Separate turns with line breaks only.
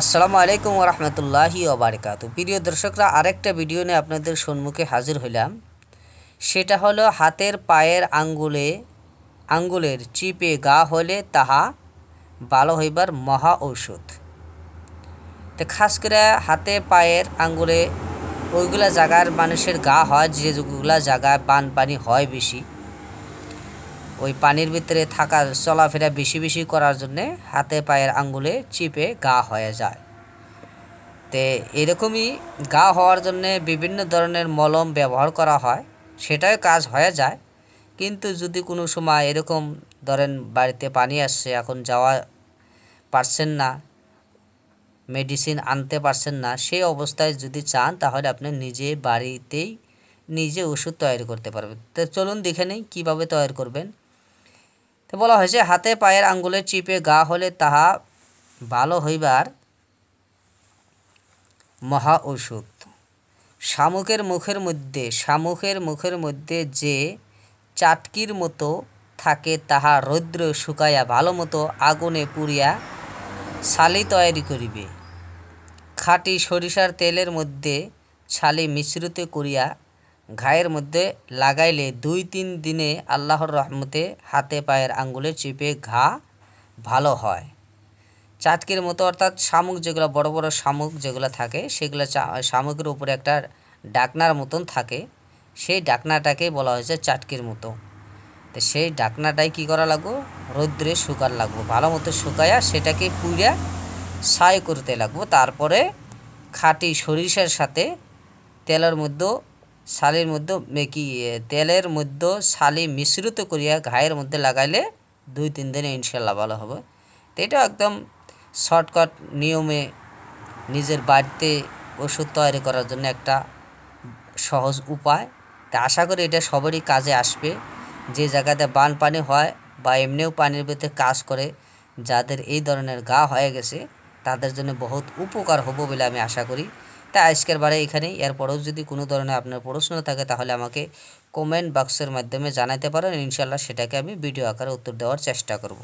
আসসালামু আলাইকুম রহমতুল্লাহি ওবরকাত প্রিয় দর্শকরা, আরেকটা ভিডিও নিয়ে আপনাদের সম্মুখে হাজির হইলাম। সেটা হলো হাতের পায়ের আঙ্গুলে, আঙ্গুলের চিপে গা হলে তাহা ভালো হইবার মহা ঔষধ। তো খাস করে হাতে পায়ের আঙ্গুলে ওইগুলা জায়গার মানুষের গা হয় যেগুলা জায়গায় বানপানি হয় বেশি। ওই পানির ভিতরে থাকার চলাফেরা বেশি বেশি করার জন্যে হাতে পায়ের আঙ্গুলে চিপে গা হয়ে যায়। তে এরকমই গা হওয়ার জন্যে বিভিন্ন ধরনের মলম ব্যবহার করা হয় সেটাই কাজ হয়ে যায়। কিন্তু যদি কোনো সময় এরকম ধরেন বাড়িতে পানি আসছে, এখন যাওয়া পারছেন না, মেডিসিন আনতে পারছেন না সেই অবস্থায় যদি চান তাহলে আপনি নিজে বাড়িতেই নিজে ওষুধ তৈরি করতে পারবেন। তো চলুন দেখে নেই কীভাবে তৈরি করবেন। তো বলা হয়েছে, হাতে পায়ের আঙ্গুলে চিপে গা হলে তাহা ভালো হইবার মহা ওষুধ শামুকের মুখের মধ্যে, শামুকের মুখের মধ্যে যে চাটকির মতো থাকে, তাহা রৌদ্র শুকাইয়া ভালো মতো আগুনে পুড়িয়া শালি তৈরি করিবে। খাঁটি সরিষার তেলের মধ্যে ছালি মিশ্রিত করিয়া ঘায়ের মধ্যে লাগাইলে দুই তিন দিনে আল্লাহর রহমতে হাতে পায়ের আঙ্গুলে চিপে ঘা ভালো হয়। চাটকির মতো অর্থাৎ শামুক যেগুলো, বড় বড় শামুক যেগুলো থাকে, সেগুলো শামুকের উপরে একটা ডাকনার মতন থাকে। সেই ডাকনাটাকে বলা হয়েছে চাটকির মতো। তো সেই ডাকনাটাই কী করা লাগবো? রৌদ্রে শুকার লাগবো। ভালো মতো শুকাইয়া সেটাকে পুড়িয়া ছাই করতে লাগবো। তারপরে খাঁটি সরিষার সাথে তেলের মধ্যে শালির মধ্যে কি তেলের মধ্যে শালি মিশ্রিত করিয়া ঘায়ের মধ্যে লাগাইলে দুই, তিন দিনে ইনশাল্লাহ ভালো হবে। তো এটা একদম শর্টকাট নিয়মে নিজের বাড়িতে ওষুধ তৈরি করার জন্য একটা সহজ উপায়। তা আশা করি এটা সবারই কাজে আসবে। যে জায়গাতে বান পানি হয় বা এমনিও পানির ভিতরে কাজ করে, যাদের এই ধরনের গা হয়ে গেছে, তাদের জন্য বহুত উপকার হব বলে আমি আশা করি। তাই আজকের বারে এখানেই। এরপরেও যদি কোনো ধরনের আপনার প্রশ্ন থাকে, তাহলে আমাকে কমেন্ট বক্সের মাধ্যমে জানাতে পারেন। ইনশাল্লাহ সেটাকে আমি ভিডিও আকারে উত্তর দেওয়ার চেষ্টা করব।